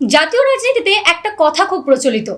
জাতীয় রাজনীতিতে একটা কথা খুব প্রচলিত।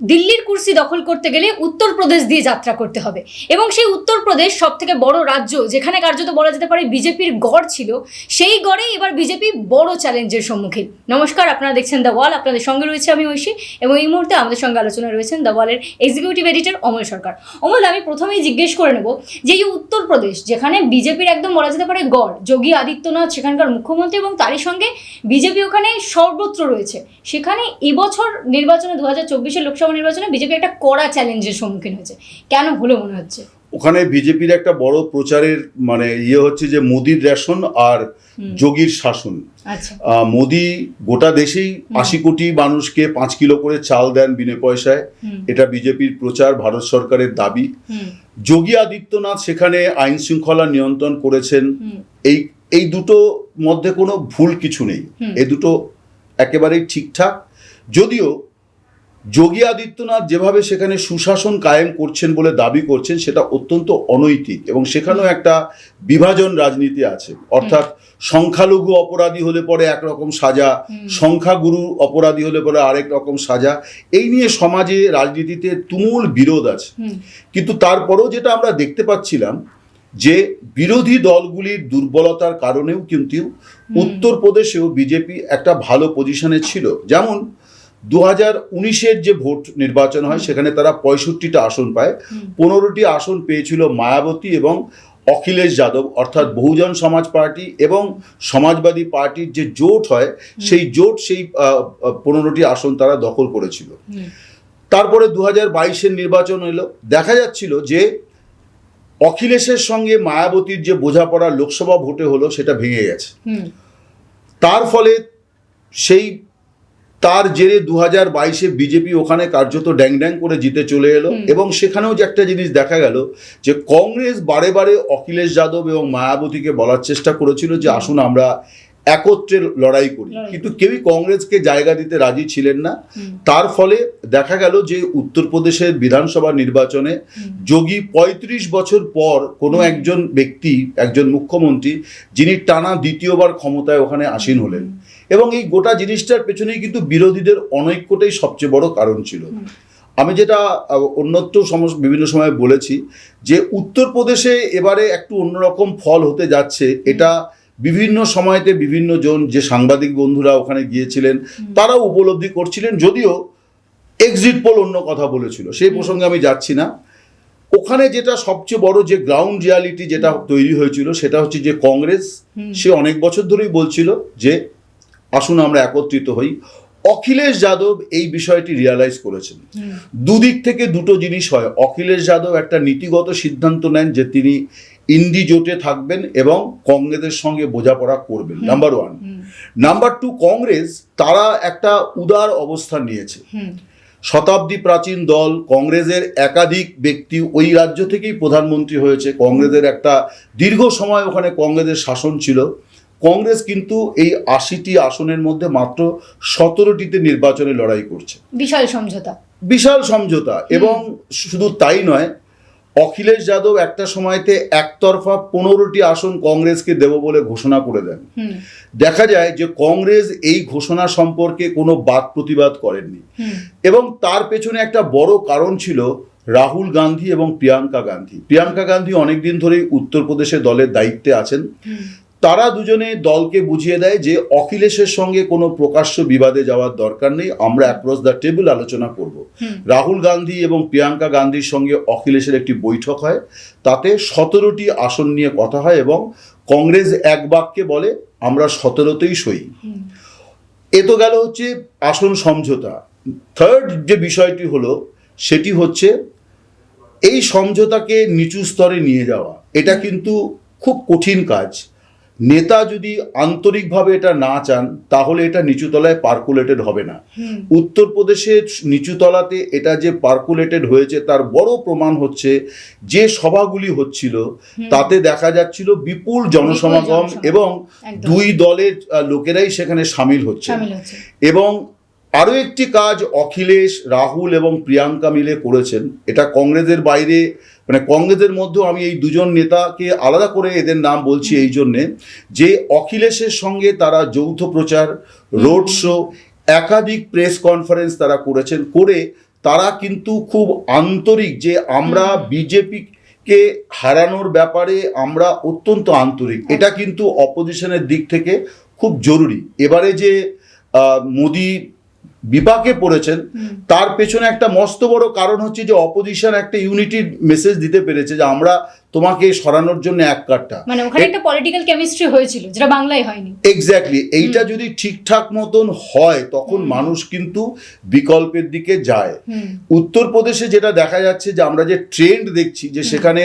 দিল্লির কুর্সি দখল করতে গেলে উত্তরপ্রদেশ দিয়ে যাত্রা করতে হবে। এবং সেই উত্তরপ্রদেশ সব থেকে বড় রাজ্য, যেখানে কার্যত বলা যেতে পারে বিজেপির গড় ছিল, সেই গড়েই এবার বিজেপি বড় চ্যালেঞ্জের সম্মুখীন। নমস্কার, আপনারা দেখছেন দ্য ওয়াল আপনাদের সঙ্গে রয়েছে আমি ঐশী। এবং এই মুহূর্তে আমাদের সঙ্গে আলোচনা রয়েছেন দ্য ওয়ালের এক্সিকিউটিভ এডিটর অমল সরকার। অমল, আমি প্রথমেই জিজ্ঞেস করে নেব যে এই উত্তরপ্রদেশ, যেখানে বিজেপির একদম বলা যেতে পারে গড়, যোগী আদিত্যনাথ সেখানকার মুখ্যমন্ত্রী এবং তারই সঙ্গে বিজেপি ওখানে সর্বত্র রয়েছে। সেখানে এবছর নির্বাচনে দু হাজার চব্বিশের লোকসভা নির্বাচনে বিজেপি একটা কড়া চ্যালেঞ্জের সম্মুখীন হয়েছে। কেন হলো মনে হচ্ছে? ওখানে বিজেপির একটা বড় প্রচারের মানে ইয়ে হচ্ছে যে মোদির রেশন আর যোগীর শাসন। আচ্ছা। মোদি গোটা দেশেই আশি কোটি মানুষকে পাঁচ কিলো করে চাল দেন বিনে পয়সায়। এটা বিজেপির প্রচার ভারত সরকারের দাবি। যোগী আদিত্যনাথ সেখানে আইন শৃঙ্খলা নিয়ন্ত্রণ করেছেন। এই এই দুটো মধ্যে কোনো ভুল কিছু নেই। এই দুটো একেবারেই ঠিকঠাক। যদিও যোগী আদিত্যনাথ যেভাবে সেখানে সুশাসন কায়েম করছেন বলে দাবি করছেন সেটা অত্যন্ত অনৈতিক এবং সেখানেও একটা বিভাজন রাজনীতি আছে। অর্থাৎ সংখ্যালঘু অপরাধী হলে পরে একরকম সাজা। সংখ্যাগুরু অপরাধী হলে পরে আরেক রকম সাজা। এই নিয়ে সমাজে রাজনীতিতে তুমুল বিরোধ আছে। কিন্তু তারপরেও যেটা আমরা দেখতে পাচ্ছিলাম যে বিরোধী দলগুলির দুর্বলতার কারণেও কিন্তু উত্তরপ্রদেশেও বিজেপি একটা ভালো পজিশনে ছিল। যেমন দু হাজার উনিশের যে ভোট নির্বাচন হয় সেখানে তারা পঁয়ষট্টিটা আসন পায়। পনেরোটি আসন পেয়েছিল মায়াবতী এবং অখিলেশ যাদব অর্থাৎ বহুজন সমাজ পার্টি এবং সমাজবাদী পার্টির যে জোট হয় সেই জোট সেই পনেরোটি আসন তারা দখল করেছিল। তারপরে দু হাজার বাইশের নির্বাচন এলো। দেখা যাচ্ছিল যে অখিলেশের সঙ্গে মায়াবতীর যে বোঝাপড়া লোকসভা ভোটে হলো সেটা ভেঙে গেছে। তার ফলে সেই তার জেরে দু হাজার বাইশে বিজেপি ওখানে কার্যত ড্যাং ড্যাং করে জিতে চলে এলো এবং সেখানেও যে একটা জিনিস দেখা গেল যে কংগ্রেস বারে বারে অখিলেশ যাদব এবং মায়াবতীকে বলার চেষ্টা করেছিল যে আসুন আমরা একত্রে লড়াই করি। কিন্তু কেউই কংগ্রেসকে জায়গা দিতে রাজি ছিলেন না। তার ফলে দেখা গেল যে উত্তরপ্রদেশের বিধানসভা নির্বাচনে যোগী ৩৫ বছর পর কোনো একজন ব্যক্তি একজন মুখ্যমন্ত্রী যিনি টানা দ্বিতীয়বার ক্ষমতায় ওখানে আসীন হলেন। এবং এই গোটা জিনিসটার পেছনেই কিন্তু বিরোধীদের অনৈক্যটাই সবচেয়ে বড় কারণ ছিল। আমি যেটা অন্যত্র সমস্ত বিভিন্ন সময় বলেছি যে উত্তরপ্রদেশে এবারে একটু অন্যরকম ফল হতে যাচ্ছে। এটা বিভিন্ন সময়তে বিভিন্ন জন যে সাংবাদিক বন্ধুরা ওখানে গিয়েছিলেন তারাও উপলব্ধি করছিলেন যদিও এক্সিট পোল অন্য কথা বলেছিল। সেই প্রসঙ্গে আমি যাচ্ছি না। ওখানে যেটা সবচেয়ে বড় যে গ্রাউন্ড রিয়ালিটি যেটা তৈরি হয়েছিল সেটা হচ্ছে যে কংগ্রেস সে অনেক বছর ধরেই বলছিল যে আসুন আমরা একত্রিত হই। অখিলেশ যাদব এই বিষয়টি রিয়ালাইজ করেছেন। দুদিক থেকে দুটো জিনিস হয়। অখিলেশ যাদব একটা নীতিগত সিদ্ধান্ত নেন যে তিনি ইন্ডি জোটে থাকবেন এবং কংগ্রেসের সঙ্গে বোঝাপড়া করবেন number one number two Congress তারা একটা উদার অবস্থান নিয়েছে। শতাব্দী প্রাচীন দল কংগ্রেসের একাধিক ব্যক্তি ওই রাজ্য থেকেই প্রধানমন্ত্রী হয়েছে। কংগ্রেসের একটা দীর্ঘ সময় ওখানে কংগ্রেসের শাসন ছিল। কংগ্রেস কিন্তু এই আশিটি আসনের মধ্যে মাত্র সতেরোটিতে নির্বাচনে লড়াই করছে। বিশাল সমঝোতা। বিশাল সমঝোতা এবং শুধু তাই নয় অখিলেশ যাদব একটা সময়তে একতরফা পনেরোটি আসন কংগ্রেসকে দেব বলে ঘোষণা করে দেন। দেখা যায় যে কংগ্রেস এই ঘোষণা সম্পর্কে কোনো বাদ প্রতিবাদ করেননি। এবং তার পেছনে একটা বড় কারণ ছিল রাহুল গান্ধী এবং প্রিয়াঙ্কা গান্ধী। প্রিয়াঙ্কা গান্ধী অনেকদিন ধরেই উত্তরপ্রদেশে দলের দায়িত্বে আছেন। তারা দুজনে দলকে বুঝিয়ে দেয় যে অখিলেশের সঙ্গে কোনো প্রকাশ্য বিবাদে যাওয়ার দরকার নেই আমরা অ্যাক্রস দ্য টেবিল আলোচনা করব। রাহুল গান্ধী এবং প্রিয়াঙ্কা গান্ধীর সঙ্গে অখিলেশের একটি বৈঠক হয় তাতে সতেরোটি আসন নিয়ে কথা হয় এবং কংগ্রেস এক বাক্যে বলে আমরা সতেরোতেই সই। এ তো গেল হচ্ছে আসন সমঝোতা। থার্ড যে বিষয়টি হলো সেটি হচ্ছে এই সমঝোতাকে নিচু স্তরে নিয়ে যাওয়া। এটা কিন্তু খুব কঠিন কাজ। নেতা যদি আন্তরিকভাবে এটা না চান তাহলে এটা নিচুতলায় পার্কুলেটেড হবে না। উত্তরপ্রদেশে উত্তরপ্রদেশের নিচুতলাতে এটা যে পার্কুলেটেড হয়েছে তার বড় প্রমাণ হচ্ছে যে সভাগুলি হচ্ছিল তাতে দেখা যাচ্ছিল বিপুল জনসমাগম। এবং দুই দলের লোকেরাই সেখানে সামিল হচ্ছে। এবং আরও একটি কাজ অখিলেশ রাহুল এবং প্রিয়াঙ্কা মিলে করেছেন। এটা কংগ্রেসের বাইরে মানে কংগ্রেসের মধ্যেও আমি এই দুজন নেতাকে আলাদা করে এদের নাম বলছি এই জন্যে যে অখিলেশের সঙ্গে তারা যৌথ প্রচার রোড শো একাধিক প্রেস কনফারেন্স তারা করেছেন করে তারা কিন্তু খুব আন্তরিক যে আমরা বিজেপিকে হারানোর ব্যাপারে আমরা অত্যন্ত আন্তরিক। এটা কিন্তু অপোজিশনের দিক থেকে খুব জরুরি। এবারে যে মোদি বিপাকে পড়েছেন। তার পেছনে একটা মস্ত বড় কারণ হচ্ছে যে অপোজিশন একটা ইউনিটির মেসেজ দিতে পেরেছে যে আমরা তোমাকে সরানোর জন্য এক কাঠটা। মানে ওখানে একটা পলিটিক্যাল কেমিস্ট্রি হয়েছিল যেটা বাংলায় হয়নি। এক্স্যাক্টলি এইটা যদি ঠিকঠাক মতন হয় তখন মানুষ কিন্তু বিকল্পের দিকে যায়। উত্তরপ্রদেশে যেটা দেখা যাচ্ছে যে আমরা যে ট্রেন্ড দেখছি যে সেখানে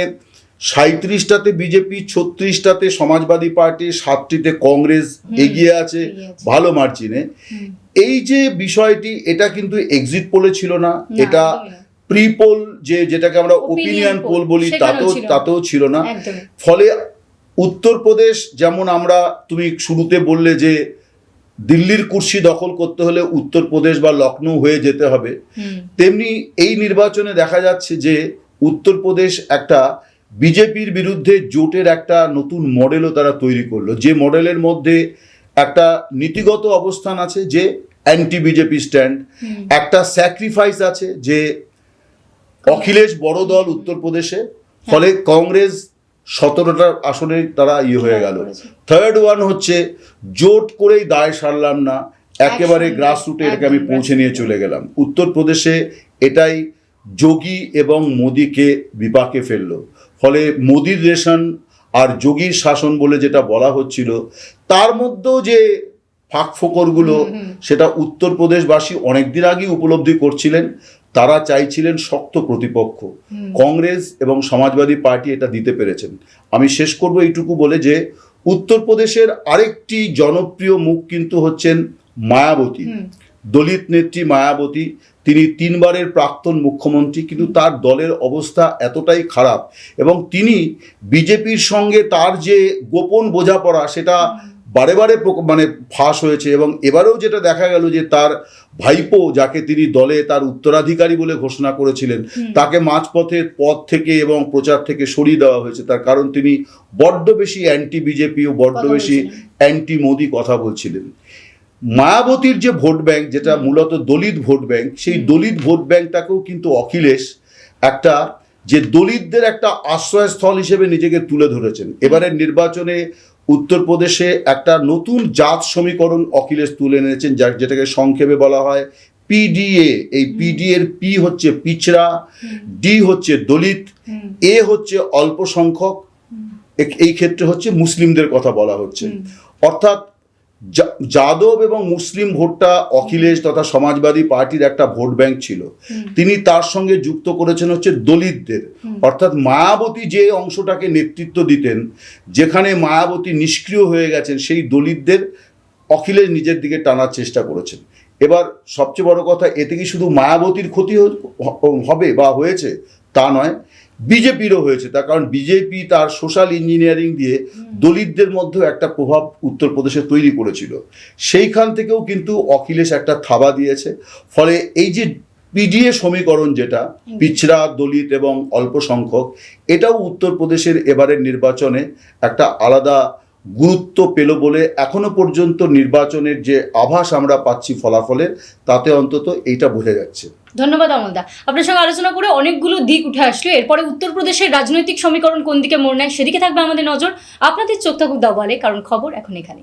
সাঁত্রিশটাতে বিজেপি ছত্রিশটাতে সমাজবাদী পার্টি সাতটিতে কংগ্রেস এগিয়ে আছে। ভালো মার্জিনে। এই যে বিষয়টি এটা কিন্তু এক্সিট পোলে ছিল না। এটা প্রি পোল যে যেটাকে আমরা ওপিনিয়ন পোল বলি তাতেও তাতেও ছিল না। ফলে উত্তরপ্রদেশ যেমন আমরা তুমি শুরুতে বললে যে দিল্লির কুর্সি দখল করতে হলে উত্তরপ্রদেশ বা লখনৌ হয়ে যেতে হবে। তেমনি এই নির্বাচনে দেখা যাচ্ছে যে উত্তরপ্রদেশ একটা বিজেপির বিরুদ্ধে জোটের একটা নতুন মডেলও তারা তৈরি করল। যে মডেলের মধ্যে একটা নীতিগত অবস্থান আছে যে অ্যান্টি বিজেপি স্ট্যান্ড একটা স্যাক্রিফাইস আছে যে অখিলেশ বড় দল উত্তরপ্রদেশে ফলে কংগ্রেস সতেরোটা আসনে তারা ইয়ে হয়ে গেল। থার্ড ওয়ান হচ্ছে জোট করেই দায় সারলাম না একেবারে গ্রাসরুটে এটাকে আমি পৌঁছে নিয়ে চলে গেলাম। উত্তরপ্রদেশে এটাই যোগী এবং মোদিকে বিপাকে ফেলল। ফলে মোদির রেশন আর যোগীর শাসন বলে যেটা বলা হচ্ছিল তার মধ্যেও যে ফাঁক ফোকরগুলো। সেটা উত্তরপ্রদেশবাসী অনেকদিন আগেই উপলব্ধি করছিলেন তারা চাইছিলেন শক্ত প্রতিপক্ষ। কংগ্রেস এবং সমাজবাদী পার্টি এটা দিতে পেরেছেন। আমি শেষ করব এইটুকু বলে যে উত্তরপ্রদেশের আরেকটি জনপ্রিয় মুখ কিন্তু হচ্ছেন মায়াবতী। দলিত নেত্রী মায়াবতী তিনি তিনবারের প্রাক্তন মুখ্যমন্ত্রী কিন্তু তার দলের অবস্থা এতটাই খারাপ এবং তিনি বিজেপির সঙ্গে তার যে গোপন বোঝাপড়া সেটা বারে বারে মানে ফাঁস হয়েছে এবং এবারেও যেটা দেখা গেল যে তার ভাইপো যাকে তিনি দলে তার উত্তরাধিকারী বলে ঘোষণা করেছিলেন তাকে মাঝপথের পদ থেকে এবং প্রচার থেকে সরিয়ে দেওয়া হয়েছে। তার কারণ তিনি বড্ড বেশি অ্যান্টি বিজেপি ও বড্ড বেশি অ্যান্টি মোদি কথা বলছিলেন। মায়াবতীর যে ভোট ব্যাংক যেটা মূলত দলিত ভোট ব্যাংক সেই দলিত ভোট ব্যাংকটাকেও কিন্তু অখিলেশ একটা যে দলিতদের একটা আশ্রয়স্থল হিসেবে নিজেকে তুলে ধরেছেন। এবারের নির্বাচনে উত্তরপ্রদেশে একটা নতুন জাত সমীকরণ অখিলেশ তুলে এনেছেন যা যেটাকে সংক্ষেপে বলা হয় পিডিএ এই পিডিএ এর পি হচ্ছে পিছড়া ডি হচ্ছে দলিত এ হচ্ছে অল্প সংখ্যক এই ক্ষেত্রে হচ্ছে মুসলিমদের কথা বলা হচ্ছে। অর্থাৎ যাদব এবং মুসলিম ভোটটা অখিলেশ তথা সমাজবাদী পার্টির একটা ভোট ব্যাংক ছিল। তিনি তার সঙ্গে যুক্ত করেছেন হচ্ছে দলিতদের। অর্থাৎ মায়াবতী যে অংশটাকে নেতৃত্ব দিতেন যেখানে মায়াবতী নিষ্ক্রিয় হয়ে গেছেন সেই দলিতদের অখিলেশ নিজের দিকে টানার চেষ্টা করেছেন। এবার সবচেয়ে বড় কথা এতে কি শুধু মায়াবতীর ক্ষতি হবে বা হয়েছে? তা নয় বিজেপিরও হয়েছে তার কারণ বিজেপি তার সোশ্যাল ইঞ্জিনিয়ারিং দিয়ে দলিতদের মধ্যেও একটা প্রভাব উত্তরপ্রদেশে তৈরি করেছিল। সেইখান থেকেও কিন্তু অখিলেশ একটা থাবা দিয়েছে। ফলে এই যে পিডিএ সমীকরণ যেটা পিছড়া দলিত এবং অল্প সংখ্যক এটাও উত্তরপ্রদেশের এবারের নির্বাচনে একটা আলাদা গুরুত্ব পেল বলে এখনও পর্যন্ত নির্বাচনের যে আভাস আমরা পাচ্ছি ফলাফলে, তাতে অন্তত এইটা বোঝা যাচ্ছে। ধন্যবাদ অমলদা। আপনার সঙ্গে আলোচনা করে অনেকগুলো দিক উঠে আসলো। এরপরে উত্তরপ্রদেশের রাজনৈতিক সমীকরণ কোন দিকে মোড় নেয় সেদিকে থাকবে আমাদের নজর। আপনাদের চোখ থাকুক দাওয়ালে, কারণ খবর এখন এখানে